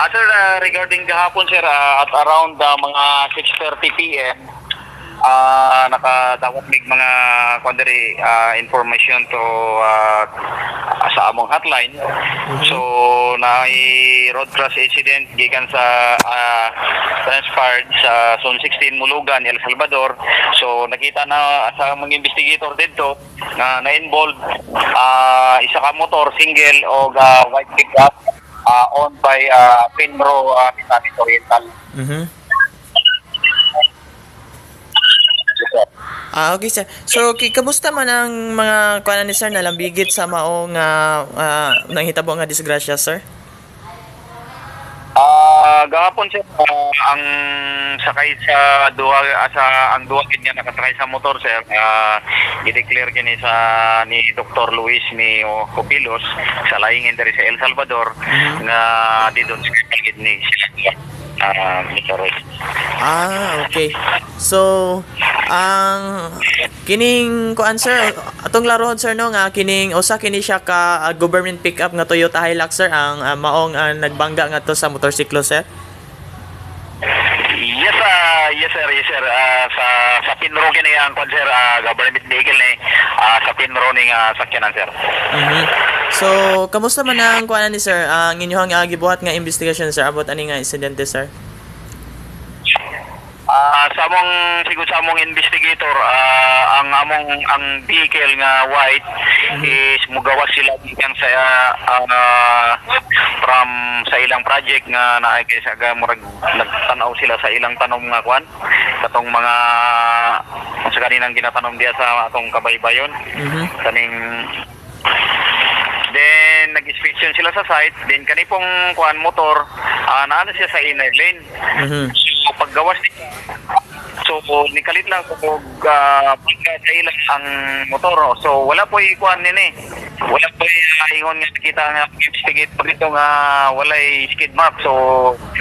Ah, sir, ah, regarding kahapon, sir, ah, at around ah, mga 6.30 p.m., ah nakadakop mig mga kundari ah, information to ah, sa among hotline. So, na road crash incident gikan sa ah, transpired sa Zone 16 Mulugan, El Salvador. So, nakita na sa mga investigator dito na na-involved ah, isa ka motor, single o ah, white pickup uh, owned by uh, Pinro uh, Mitanis Oriental. Mhm. Yes, sir. Ah, okay sir. So, ki- kamusta man ang mga kuanan ni sir na lambigit sa maong uh, uh, nanghitabo nga disgrasya, sir? Ah, gahapon sir, ah, ang sakay sa duwa ah, sa ang duwa gid nga nakasakay sa motor sir, ah i-declare kini sa ni Dr. Luis ni Copilos sa laingin diri sa El Salvador nga di doon sa gid ni. Roy. Ah, okay. So, ang kining kuan sir, atong laron sir no nga kining usa kini siya ka ah, government pickup nga Toyota Hilux sir ang ah, maong ah, nagbangga nga to sa motorsiklo sir. Yes, ah, yes sir, yes sir. Ah, sa sa Pinro kini ang kon sir, ah, government vehicle ni ah, sa Pinro ning uh, sakyanan sir. Mhm. So, kamusta man ang kuan ni sir? Ang inyong uh, gibuhat nga investigation sir about ani nga insidente sir? Ah, sa among siguro sa among investigator, ah, ang among ang vehicle nga white is mugawas sila gikan sa ah, from sa ilang project nga naay kay sa murag nagtanaw sila sa ilang tanom nga kwan katong mga sa kaninang ginatanom diya sa atong kabaybayon Mhm. kaning Then nag-inspection sila sa site, then kani pong kuan motor, ah naano siya sa inner lane. Mhm. So paggawas So nikalit lang ko uh, pagka sa ilang ang motor. oh. So wala po ikuan nini. Wala po uh, ingon nga kita nga investigate pa dito nga wala skid mark. So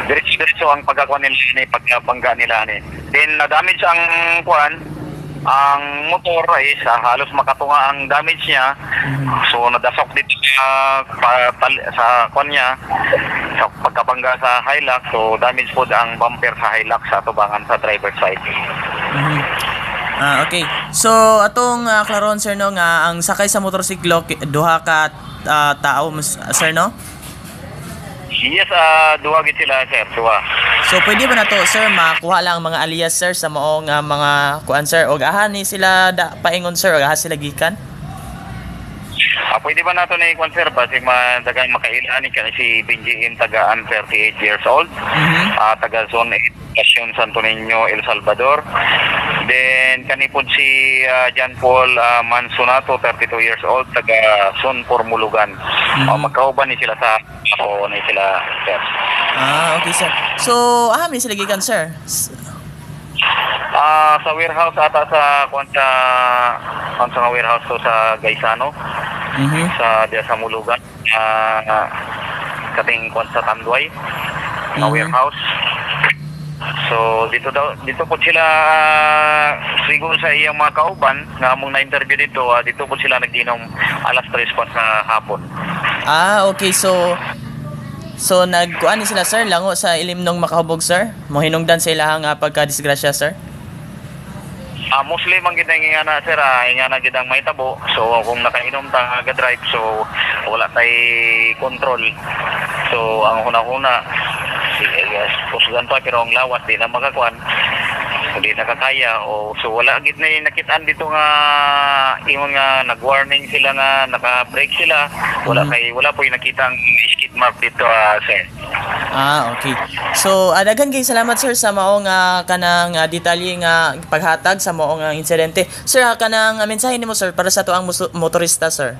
diretso diretso ang pagkakuan nila ni pagkabangga nila ni. Then na-damage ang kuan ang motor is ah, halos makatunga ang damage niya. So nadasok dito sa pa, tal- sa kon niya sa pagkabangga sa Hilux. So damage po ang bumper sa Hilux sa tubangan sa driver side. Mhm. Ah, okay. So, atong uh, klaron sir no nga ang sakay sa motorsiklo duha ka ah, tao sir no? Yes, ah duwa gid sila sir, duwa. So, pwede ba na to sir makuha lang ang mga alias sir sa maong ah, mga kuan sir og aha ni sila da, paingon sir og aha sila gikan? Ah, pwede ba nato na i-conserve ba si madagang makailan ni si Benji in tagaan 38 years old. Mhm. ah taga Zone 8, Estacion Santo Niño, El Salvador. Then kanipod si ah, John Paul ah, Mansunato, 32 years old, taga Zone Mulugan. Ah, magkauban ni sila sa ako ni sila sir. Ah, okay sir. So, aha ni sila gikan sir? S- Ah, sa warehouse ata sa sa kung sa warehouse to sa Gaisano Mhm. sa diya sa Mulugan. Ah, kating sa Tanduay na Mhm. warehouse. So dito daw dito po sila ah, siguro sa iyang mga kauban nga among na-interview dito ah, dito po sila nagdinom alas 3 pa sa hapon. Ah, okay. So, so nagkuan ni sila sir lango sa ilim nung makahubog sir. Mohinungdan sa ilahang uh, pagka-disgrasya sir. Ah, mostly man gid nga na sir, ah, nga na gid ang may tabo. So kung nakainom ta nga drive so wala tay control. So ang una-una si yes, kusgan pa pero ang lawas di na makakuan. Hindi nakakaya o so wala gid na nakitaan dito nga ingon nga nag-warning sila nga naka-brake sila. Wala Mhm. kay wala po yung nakita ang mark dito ah, sir. Ah, okay. So, uh, daghan kay salamat sir sa maong uh, kanang uh, detalye nga paghatag sa maong uh, insidente. Sir, uh, kanang uh, mensahe nimo sir para sa tuang motorista sir.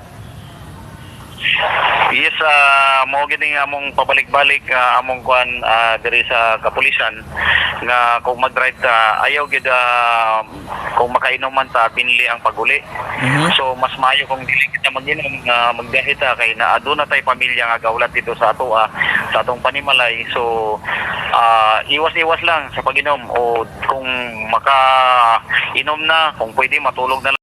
Yes, ah mo gid nga among pabalik-balik ah, among kuan ah, diri sa kapulisan nga kung mag-drive ta ayaw gid ah, kung makainom man ta binli ang paguli. Mhm. So mas maayo kung dili kita mag-inom nga magbiyahe ta kay na tay pamilya nga gawlat dito sa ato ah, sa atong panimalay. So ah, iwas-iwas lang sa pag-inom o kung maka inom na kung pwede matulog na lang